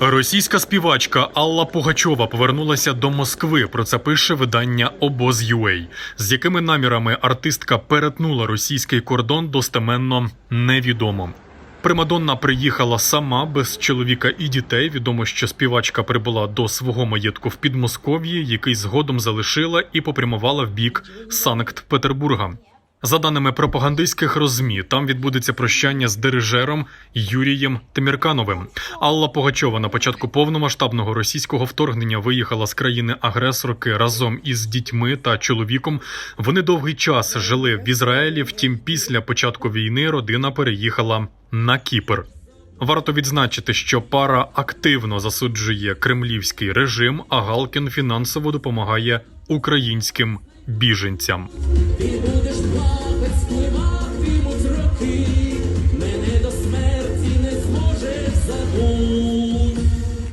Російська співачка Алла Пугачова повернулася до Москви. Про це пише видання Обоз.UA. З якими намірами артистка перетнула російський кордон, достеменно невідомо. Примадонна приїхала сама без чоловіка і дітей. Відомо, що співачка прибула до свого маєтку в Підмосков'ї, який згодом залишила і попрямувала в бік Санкт-Петербурга. За даними пропагандистських розмі, там відбудеться прощання з дирижером Юрієм Тиміркановим. Алла Пугачова на початку повномасштабного російського вторгнення виїхала з країни-агресорки разом із дітьми та чоловіком. Вони довгий час жили в Ізраїлі. Втім, після початку війни родина переїхала на Кіпр. Варто відзначити, що пара активно засуджує кремлівський режим, а Галкін фінансово допомагає українським біженцям. Ooh.